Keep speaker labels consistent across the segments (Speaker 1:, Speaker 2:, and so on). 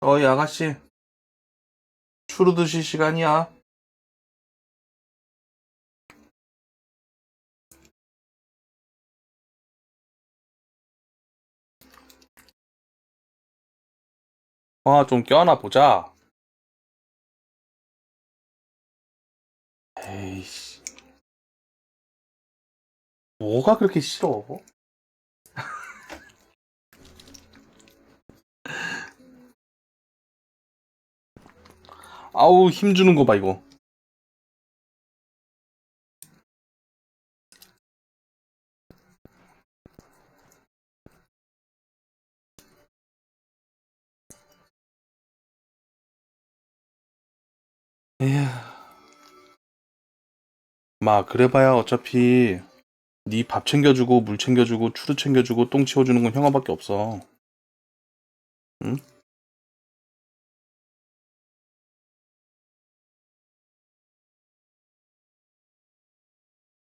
Speaker 1: 어이 아가씨. 추루 드실 시간이야. 아 좀 껴안아 보자. 에이씨. 뭐가 그렇게 싫어 아우 힘 주는 거 봐 이거. 에휴. 마 그래봐야 어차피 네 밥 챙겨주고 물 챙겨주고 추루 챙겨주고 똥 치워주는 건 형아밖에 없어. 응?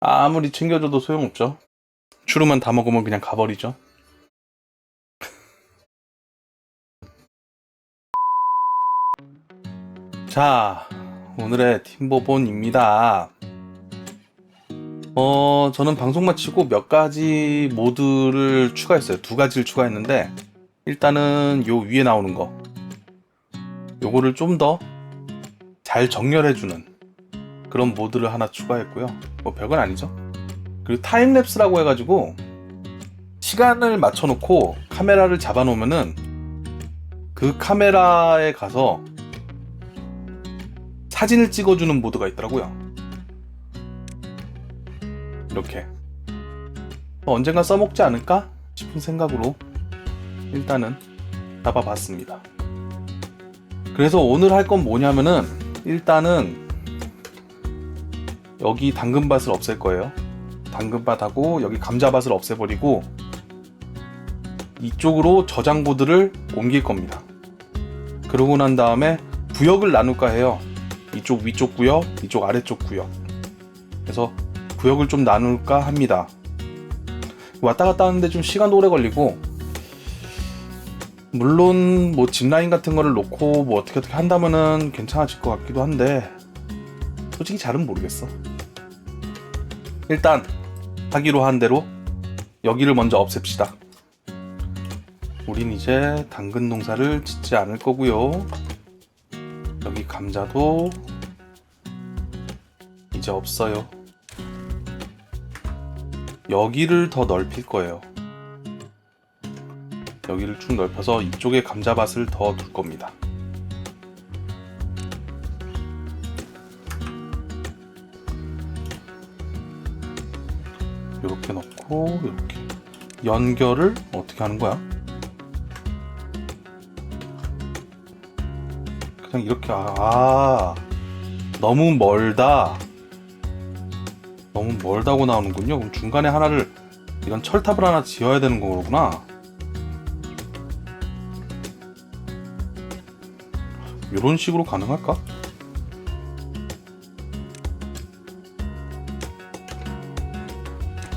Speaker 1: 아무리 챙겨줘도 소용없죠 추루만 다 먹으면 그냥 가버리죠 자 오늘의 팀보본입니다 어, 저는 방송 마치고 몇 가지 모드를 추가했어요. 두 가지를 추가했는데, 일단은 요 위에 나오는 거. 요거를 좀 더 잘 정렬해주는 그런 모드를 하나 추가했고요. 뭐 별건 아니죠. 그리고 타임랩스라고 해가지고, 시간을 맞춰놓고 카메라를 잡아놓으면은 그 카메라에 가서 사진을 찍어주는 모드가 있더라고요. 이렇게 어, 언젠가 써먹지 않을까 싶은 생각으로 일단은 잡아봤습니다. 그래서 오늘 할 건 뭐냐면은 일단은 여기 당근밭을 없앨 거예요. 당근밭하고 여기 감자밭을 없애버리고 이쪽으로 저장보드를 옮길 겁니다. 그러고 난 다음에 구역을 나눌까 해요. 이쪽 위쪽 구역, 이쪽 아래쪽 구역. 그래서 구역을 좀 나눌까 합니다. 왔다 갔다 하는데 좀 시간도 오래 걸리고 물론 뭐 짚라인 같은 거를 놓고 뭐 어떻게 어떻게 한다면은 괜찮아질 것 같기도 한데 솔직히 잘은 모르겠어. 일단 하기로 한 대로 여기를 먼저 없앱시다. 우린 이제 당근 농사를 짓지 않을 거고요. 여기 감자도 이제 없어요. 여기를 더 넓힐 거예요. 여기를 쭉 넓혀서 이쪽에 감자밭을 더 둘 겁니다. 연결을 어떻게 하는 거야? 그냥 이렇게 아 너무 멀다. 너무 멀다고 나오는군요. 그럼 중간에 하나를 이런 철탑을 하나 지어야 되는 거구나. 이런 식으로 가능할까?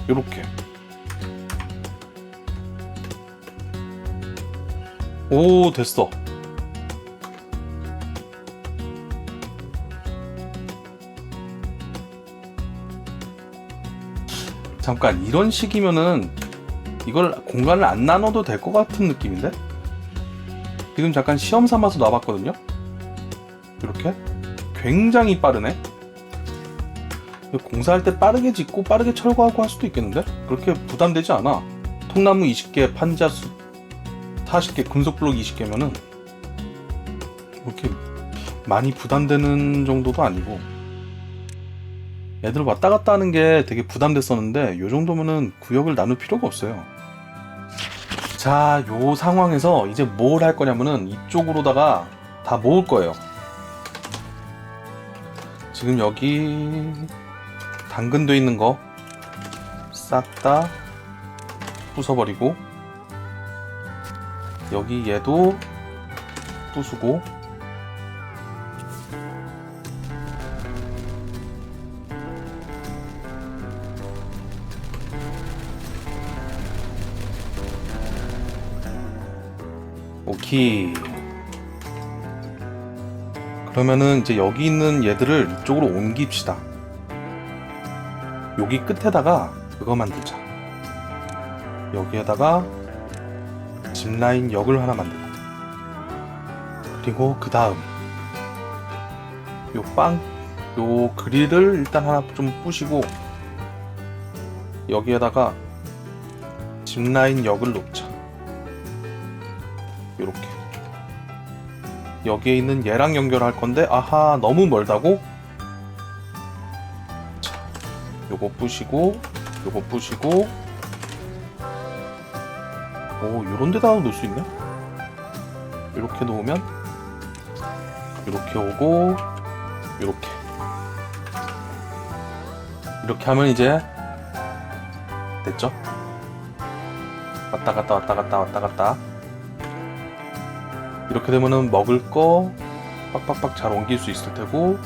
Speaker 1: 이렇게. 오, 됐어. 잠깐 이런 식이면은 이걸 공간을 안 나눠도 될 것 같은 느낌인데? 지금 잠깐 시험 삼아서 놔봤거든요? 이렇게? 굉장히 빠르네? 공사할 때 빠르게 짓고 빠르게 철거하고 할 수도 있겠는데? 그렇게 부담되지 않아. 통나무 20개, 판자 수 40개, 금속 블록 20개면은 이렇게 많이 부담되는 정도도 아니고 애들 왔다 갔다 하는 게 되게 부담됐었는데 요 정도면은 구역을 나눌 필요가 없어요. 자, 요 상황에서 이제 뭘 할 거냐면은 이쪽으로다가 다 모을 거예요. 지금 여기 당근돼 있는 거 싹 다 부숴버리고 여기 얘도 부수고 오케이. 그러면은 이제 여기 있는 얘들을 이쪽으로 옮깁시다. 여기 끝에다가 그거 만들자. 여기에다가 짚라인 역을 하나 만들고 그리고 그 다음 요 빵, 요 그릴을 일단 하나 좀 부시고 여기에다가 짚라인 역을 놓자. 요렇게 여기에 있는 얘랑 연결할 건데 아하 너무 멀다고? 자, 요거 부시고 요거 부시고 오 요런 데다가 놓을 수 있네? 이렇게 놓으면? 이렇게 오고 이렇게. 이렇게 하면 이제 됐죠? 왔다 갔다 왔다 갔다 왔다 갔다. 이렇게 되면은 먹을 거 빡빡빡 잘 옮길 수 있을 테고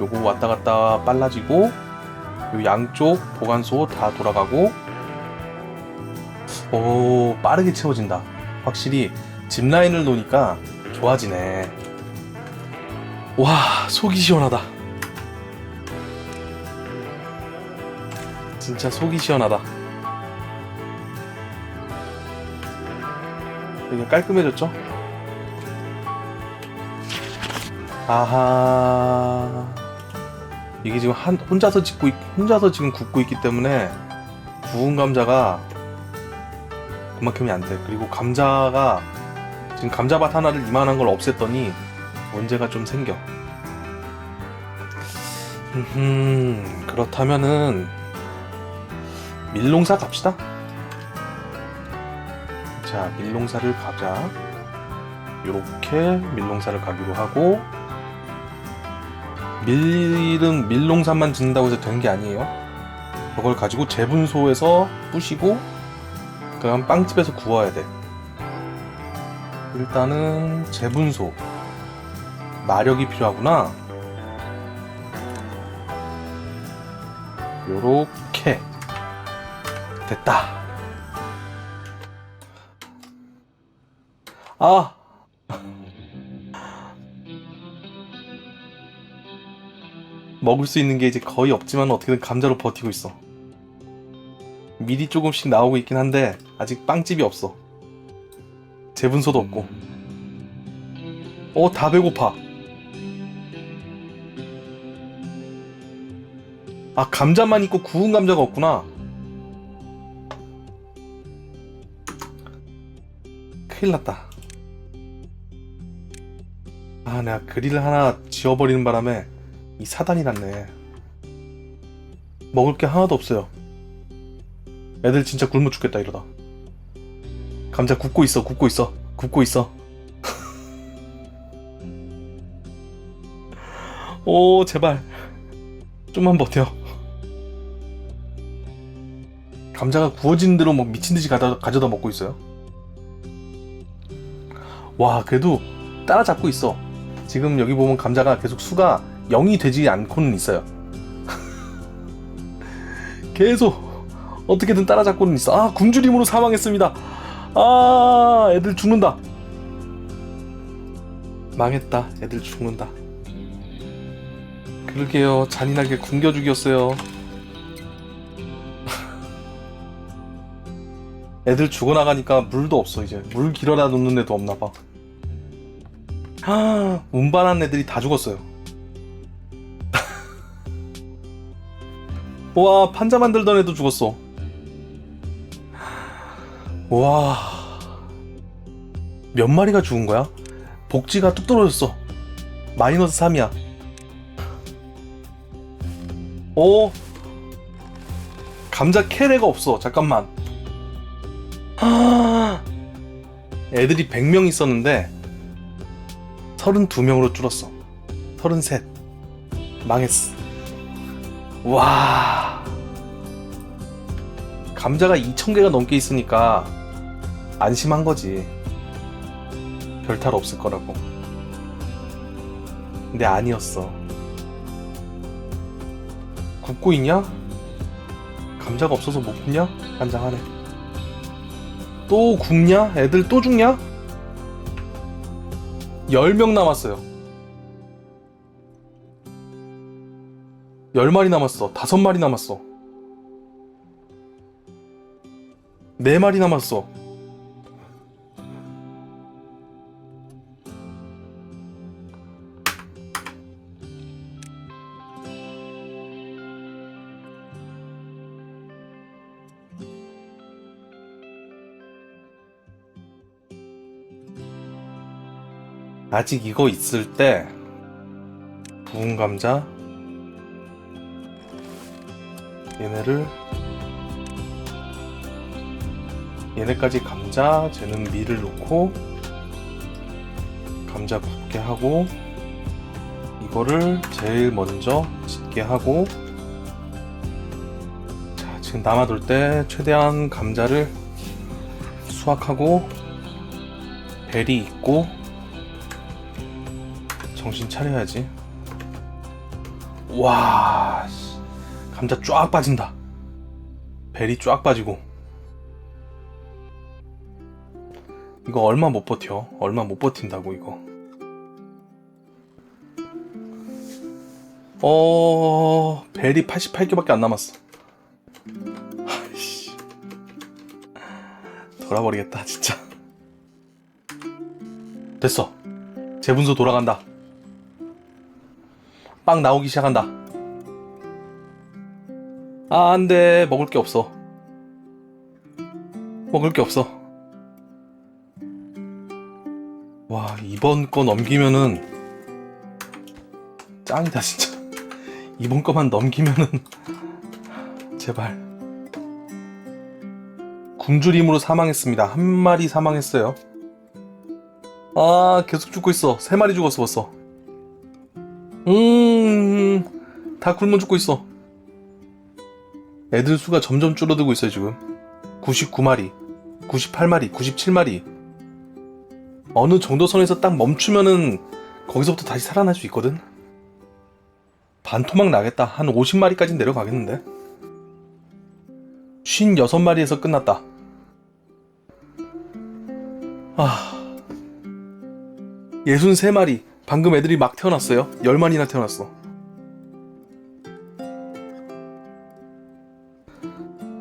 Speaker 1: 요거 왔다 갔다 빨라지고 요 양쪽 보관소 다 돌아가고 오 빠르게 채워진다. 확실히 짚라인을 놓으니까 좋아지네. 와 속이 시원하다. 진짜 속이 시원하다. 되게 깔끔해졌죠? 아하. 이게 지금 한 혼자서 짓고 있, 혼자서 지금 굽고 있기 때문에 구운 감자가 그만큼이 안 돼. 그리고 감자가 지금 감자밭 하나를 이만한 걸 없앴더니 문제가 좀 생겨. 음 그렇다면은 밀농사 갑시다. 자, 밀농사를 가자. 요렇게 밀농사를 가기로 하고 밀은 밀농사만 짓는다고 해서 되는 게 아니에요. 그걸 가지고 재분소에서 부시고 그다음 빵집에서 구워야 돼. 일단은 재분소 마력이 필요하구나. 요렇게 됐다. 아. 먹을 수 있는 게 이제 거의 없지만 어떻게든 감자로 버티고 있어. 미리 조금씩 나오고 있긴 한데 아직 빵집이 없어. 재분소도 없고. 어, 다 배고파. 아, 감자만 있고 구운 감자가 없구나. 큰일 났다. 아, 내가 그릴을 하나 지워버리는 바람에 이 사단이 났네. 먹을 게 하나도 없어요. 애들 진짜 굶어 죽겠다 이러다. 감자 굽고 있어, 굽고 있어, 굽고 있어. 오, 제발. 좀만 버텨. 감자가 구워지는 대로 뭐 미친 듯이 가다, 가져다 먹고 있어요. 와, 그래도 따라잡고 있어. 지금 여기 보면 감자가 계속 수가 0이 되지 않고는 있어요. 계속 어떻게든 따라잡고는 있어. 아, 굶주림으로 사망했습니다. 아, 애들 죽는다. 망했다. 애들 죽는다. 그러게요. 잔인하게 굶겨 죽였어요. 애들 죽어나가니까 물도 없어, 이제. 물 길어다 놓는 데도 없나 봐. 아, 운반한 애들이 다 죽었어요. 와, 판자 만들던 애도 죽었어. 와. 몇 마리가 죽은 거야? 복지가 뚝 떨어졌어. 마이너스 3이야. 오. 감자 캐레가 없어. 잠깐만. 하... 애들이 100명 있었는데 32명으로 줄었어. 33. 망했어. 와. 감자가 2,000개가 넘게 있으니까 안심한 거지. 별 탈 없을 거라고. 근데 아니었어. 굽고 있냐? 감자가 없어서 못 굽냐? 간장하네. 또 굽냐? 애들 또 죽냐? 10명 남았어요. 10마리 남았어. 5마리 남았어. 4마리 남았어. 아직 이거 있을 때 부은 감자 얘네를 얘네까지 감자 쟤는 밀을 넣고 감자 굽게 하고 이거를 제일 먼저 짓게 하고 자 지금 남아돌 때 최대한 감자를 수확하고 벨이 있고 정신 차려야지. 와 씨. 감자 쫙 빠진다. 벨이 쫙 빠지고. 이거 얼마 못 버텨? 얼마 못 버틴다고 이거? 어 벨이 88개밖에 안 남았어. 아이씨. 돌아버리겠다 진짜. 됐어. 재분소 돌아간다 빵 나오기 시작한다. 아 안 돼. 먹을 게 없어. 먹을 게 없어. 와 이번 거 넘기면은 짱이다 진짜. 이번 거만 넘기면은 제발. 굶주림으로 사망했습니다. 한 마리 사망했어요. 아 계속 죽고 있어. 세 마리 죽었어 벌써. 음 다 굶어 죽고 있어. 애들 수가 점점 줄어들고 있어요 지금. 99마리 98마리 97마리. 어느 정도 선에서 딱 멈추면은 거기서부터 다시 살아날 수 있거든? 반토막 나겠다. 한 50마리까지 내려가겠는데? 56마리에서 끝났다. 아. 63마리. 방금 애들이 막 태어났어요. 10마리나 태어났어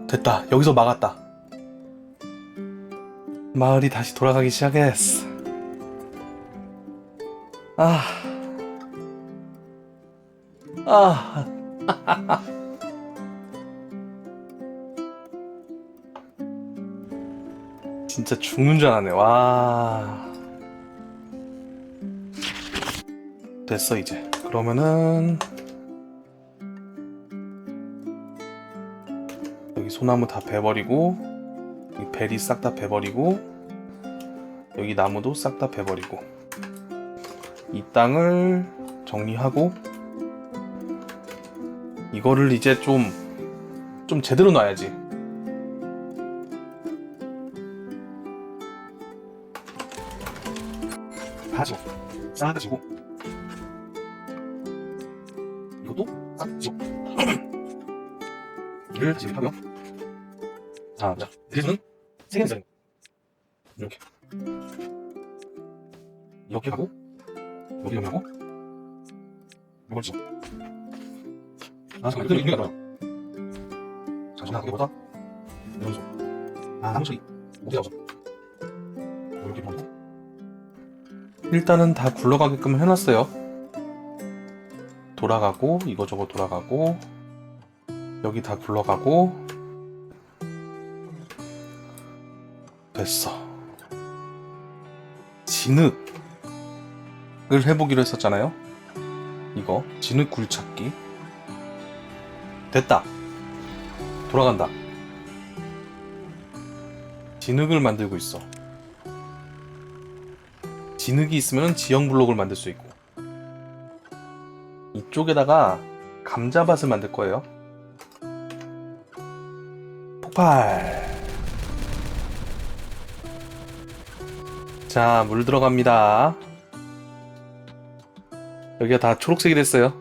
Speaker 1: 됐다 여기서 막았다 마을이 다시 돌아가기 시작했어 아. 아. 진짜 죽는 줄 알았네. 와. 됐어, 이제. 그러면은. 소나무 다 베버리고, 베리 싹 다 베버리고, 여기 나무도 싹 다 베버리고. 이 땅을 정리하고 이거를 이제 좀좀 제대로 놔야지. 가지고 싸가지고 이것도 싸가지고 이를 지금 하며 자, 자, 대신은 세 개는 이렇게. 이렇게 하고 여기 하고. 이걸 지. 아 잠깐 이거 이거 봐요 자 전화 그게 뭐다 이런 소 아, 아무 소리 어디 가서? 이렇게 보고. 일단은 다 굴러가게끔 해놨어요. 돌아가고 이거저거 돌아가고 여기 다 굴러가고 됐어 진흙 을 해보기로 했었잖아요. 이거 진흙 굴착기 됐다. 돌아간다. 진흙을 만들고 있어. 진흙이 있으면 지형 블록을 만들 수 있고 이쪽에다가 감자밭을 만들 거예요. 폭발. 자, 물 들어갑니다. 여기가 다 초록색이 됐어요.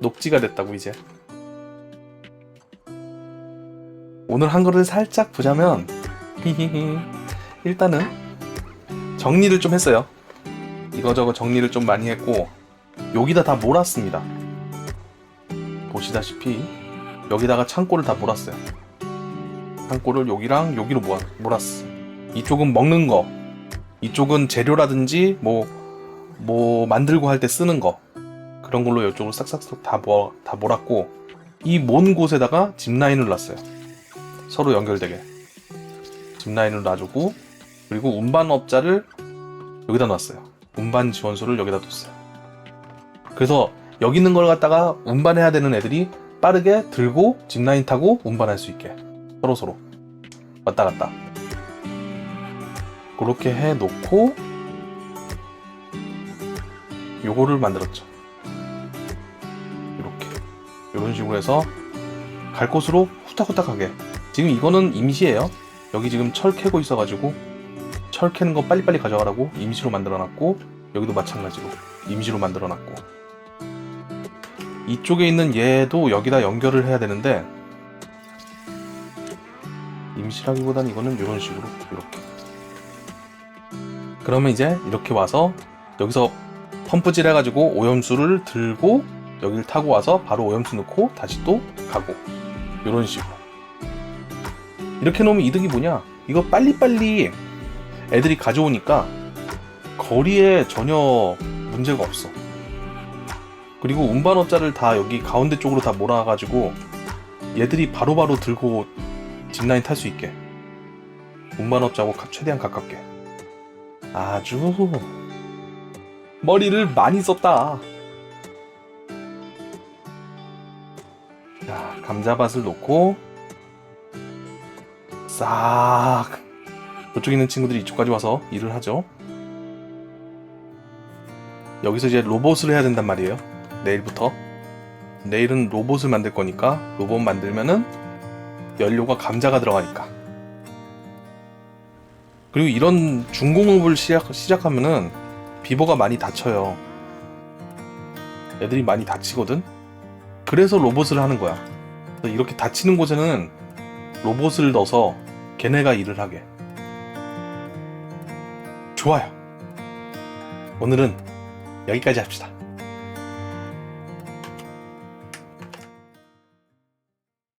Speaker 1: 녹지가 됐다고 이제. 오늘 한 거를 살짝 보자면 일단은 정리를 좀 했어요. 이거저거 정리를 좀 많이 했고 여기다 다 몰았습니다. 보시다시피 여기다가 창고를 다 몰았어요. 창고를 여기랑 여기로 몰았어. 이쪽은 먹는 거, 이쪽은 재료라든지 뭐, 뭐 만들고 할 때 쓰는 거 그런 걸로 이쪽으로 싹싹싹 다, 모아, 다 몰았고 이 먼 곳에다가 짚라인을 놨어요. 서로 연결되게 짚라인을 놔주고 그리고 운반업자를 여기다 놨어요. 운반 지원소를 여기다 뒀어요. 그래서 여기 있는 걸 갖다가 운반해야 되는 애들이 빠르게 들고 짚라인 타고 운반할 수 있게 서로 서로 왔다 갔다 그렇게 해 놓고 요거를 만들었죠. 이렇게 이런 식으로 해서 갈 곳으로 후딱후딱하게 지금 이거는 임시예요. 여기 지금 철 캐고 있어 가지고 철 캐는 거 빨리빨리 가져가라고 임시로 만들어 놨고 여기도 마찬가지로 임시로 만들어 놨고 이쪽에 있는 얘도 여기다 연결을 해야 되는데 임시라기보다는 이거는 이런 식으로 이렇게 그러면 이제 이렇게 와서 여기서 펌프질 해가지고 오염수를 들고 여기를 타고 와서 바로 오염수 넣고 다시 또 가고. 이런 식으로. 이렇게 놓으면 이득이 뭐냐? 이거 빨리빨리 애들이 가져오니까 거리에 전혀 문제가 없어. 그리고 운반업자를 다 여기 가운데 쪽으로 다 몰아가지고 얘들이 바로바로 들고 짚라인 탈 수 있게. 운반업자하고 가- 최대한 가깝게 아주 머리를 많이 썼다. 자, 감자밭을 놓고 싹 저쪽에 있는 친구들이 이쪽까지 와서 일을 하죠. 여기서 이제 로봇을 해야 된단 말이에요. 내일부터. 내일은 로봇을 만들 거니까 로봇 만들면은 연료가 감자가 들어가니까. 그리고 이런 중공업을 시작, 시작하면은 비버가 많이 다쳐요. 애들이 많이 다치거든? 그래서 로봇을 하는 거야. 이렇게 다치는 곳에는 로봇을 넣어서 걔네가 일을 하게. 좋아요. 오늘은 여기까지 합시다.